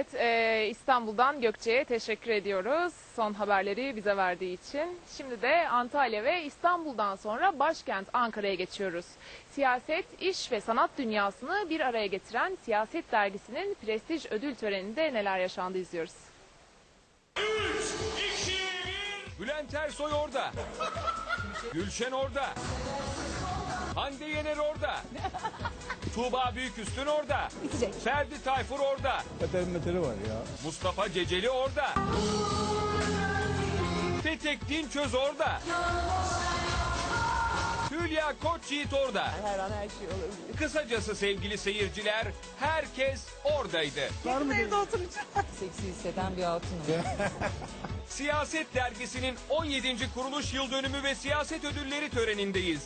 Evet, e, İstanbul'dan Gökçe'ye teşekkür ediyoruz son haberleri bize verdiği için. Şimdi de Antalya ve İstanbul'dan sonra başkent Ankara'ya geçiyoruz. Siyaset, iş ve sanat dünyasını bir araya getiren Siyaset Dergisi'nin prestij ödül töreninde neler yaşandı izliyoruz. Bülent Ersoy orada. Gülşen orada. Hande Yener orada. Tuğba Büyüküstün orada. Ferdi Tayfur orada. Beter meteri var ya. Mustafa Ceceli orada. Petek Dinçöz orada. Hülya Koçyiğit orada. Her an her şey olabilir. Kısacası sevgili seyirciler herkes oradaydı. Evde oturacağım. Seksi hisseden bir hatunum. Siyaset Dergisi'nin 17. kuruluş yıl dönümü ve siyaset ödülleri törenindeyiz.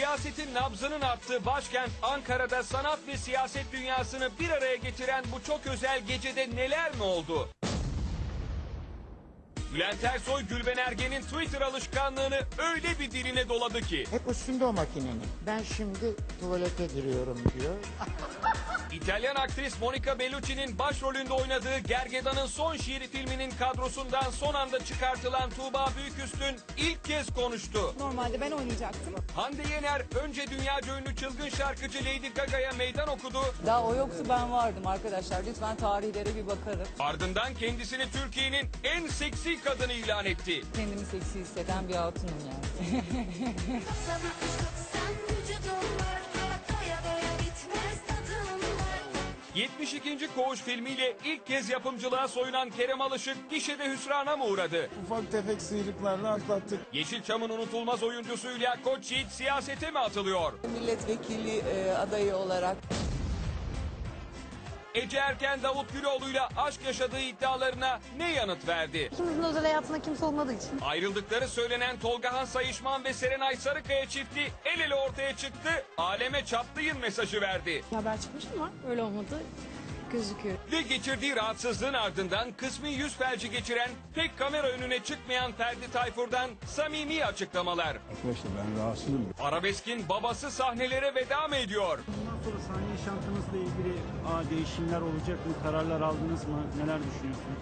Siyasetin nabzının arttığı başkent Ankara'da sanat ve siyaset dünyasını bir araya getiren bu çok özel gecede neler mi oldu? Bülent Ersoy Gülben Ergen'in Twitter alışkanlığını öyle bir diline doladı ki Hep üstünde o makinenin. Ben şimdi tuvalete giriyorum diyor. İtalyan aktris Monica Bellucci'nin başrolünde oynadığı Gergedan'ın Son Şiiri filminin kadrosundan son anda çıkartılan Tuğba Büyüküstün ilk kez konuştu. Normalde ben oynayacaktım. Hande Yener önce dünyaca ünlü çılgın şarkıcı Lady Gaga'ya meydan okudu. Daha o yoktu ben vardım arkadaşlar. Lütfen tarihlere bir bakalım. Ardından kendisini Türkiye'nin en seksi kadını ilan etti. Kendimi seksi hisseden bir hatunum yani. 72. Koğuş filmiyle ilk kez yapımcılığa soyunan Kerem Alışık gişede hüsrana mı uğradı? Ufak tefek sıyrıklarla atlattık. Yeşilçam'ın unutulmaz oyuncusu Hülya Koçyiğit siyasete mi atılıyor? Milletvekili e, adayı olarak Ece Erken Davut Güloğlu'yla aşk yaşadığı iddialarına ne yanıt verdi? İkimizin özel hayatında kimse olmadığı için. Ayrıldıkları söylenen Tolgahan Sayışman ve Serenay Sarıkaya çifti el ele ortaya çıktı, aleme çatlayın mesajı verdi. Haber çıkmış ama öyle olmadı gözüküyor. Ve geçirdiği rahatsızlığın ardından kısmi yüz felci geçiren, pek kamera önüne çıkmayan Ferdi Tayfur'dan samimi açıklamalar. Arkadaşlar ben rahatsızım. Arabeskin babası sahnelere veda mı ediyor? Sonra sahne yaşantınızla ilgili aa, değişimler olacak mı? Kararlar aldınız mı? Neler düşünüyorsunuz?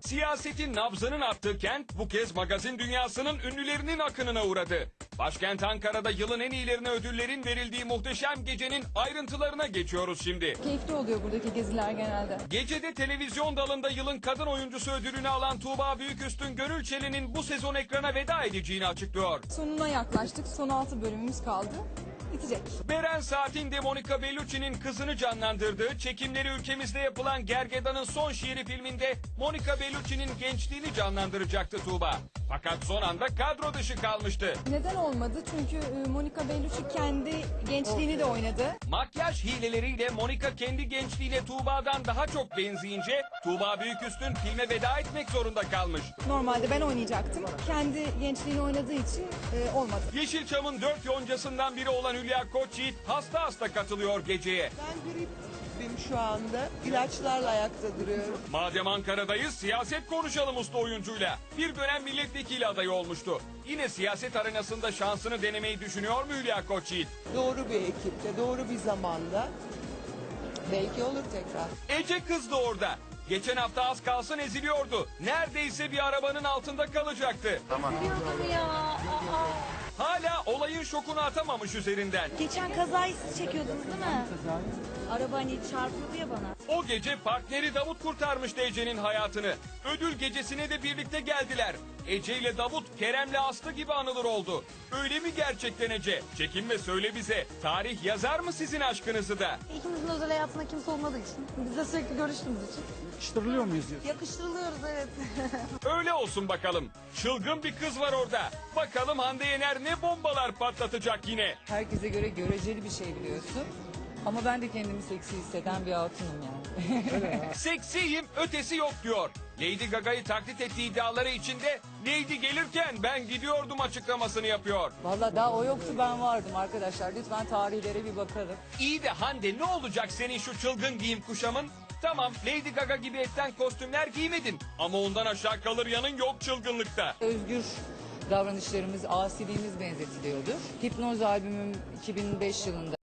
Siyasetin nabzının arttığı kent bu kez magazin dünyasının ünlülerinin akınına uğradı. Başkent Ankara'da yılın en iyilerine ödüllerin verildiği muhteşem gecenin ayrıntılarına geçiyoruz şimdi. Keyifli oluyor buradaki geziler genelde. Gecede televizyon dalında yılın kadın oyuncusu ödülünü alan Tuğba Büyüküstün Gönül Çelen'in bu sezon ekrana veda edeceğini açıklıyor. Sonuna yaklaştık. Son 6 bölümümüz kaldı. Bitecek. Beren Saat'in de Monica Bellucci'nin kızını canlandırdığı çekimleri ülkemizde yapılan Gergedan'ın son şiiri filminde Monica Bellucci'nin gençliğini canlandıracaktı Tuğba. Fakat son anda kadro dışı kalmıştı. Neden olmadı? Çünkü e, Monica Bellucci kendi gençliğini de oynadı. Makyaj hileleriyle Monica kendi gençliğine Tuğba'dan daha çok benzeyince Tuğba Büyüküstün filme veda etmek zorunda kalmış. Normalde ben oynayacaktım. Kendi gençliğini oynadığı için e, olmadı. Yeşilçam'ın dört yoncasından biri olan Hülya Koçyiğit hasta hasta katılıyor geceye. Ben gripim şu anda. İlaçlarla ayakta duruyorum. Madem Ankara'dayız siyaset konuşalım usta oyuncuyla. Bir dönem milletvekili adayı olmuştu. Yine siyaset arenasında şansını denemeyi düşünüyor mu Hülya Koçyiğit? Doğru bir ekipte, doğru bir zamanda. Belki olur tekrar. Ece kızdı orada. Geçen hafta az kalsın eziliyordu. Neredeyse bir arabanın altında kalacaktı. Hala olayın şokunu atamamış üzerinden. Geçen kazayı siz çekiyordunuz değil mi? Araba hani çarpıyordu ya bana. O gece partneri Davut kurtarmıştı Ece'nin hayatını. Ödül gecesine de birlikte geldiler. Ece ile Davut Kerem'le Aslı gibi anılır oldu. Öyle mi gerçekten Ece? Çekinme söyle bize. Tarih yazar mı sizin aşkınızı da? İkimizin özel hayatında kimse olmadığı için. Biz de sürekli görüştüğümüz için. Yakıştırılıyor muyuz diyor. Yakıştırılıyoruz evet. Öyle olsun bakalım. Çılgın bir kız var orada. Bakalım Hande Yener ne bombalar patlatacak yine. Herkese göre göreceli bir şey biliyorsun. Ama ben de kendimi seksi hisseden bir hatunum yani. Seksiyim ötesi yok diyor. Lady Gaga'yı taklit ettiği iddiaları içinde Lady gelirken ben gidiyordum açıklamasını yapıyor. Valla daha o yoktu ben vardım arkadaşlar. Lütfen tarihlere bir bakalım. İyi de Hande ne olacak senin şu çılgın giyim kuşamın? Tamam Lady Gaga gibi etten kostümler giymedin ama ondan aşağı kalır yanın yok çılgınlıkta. Özgür davranışlarımız, asiliğimiz benzetiliyordur. Hipnoz albümüm 2005 yılında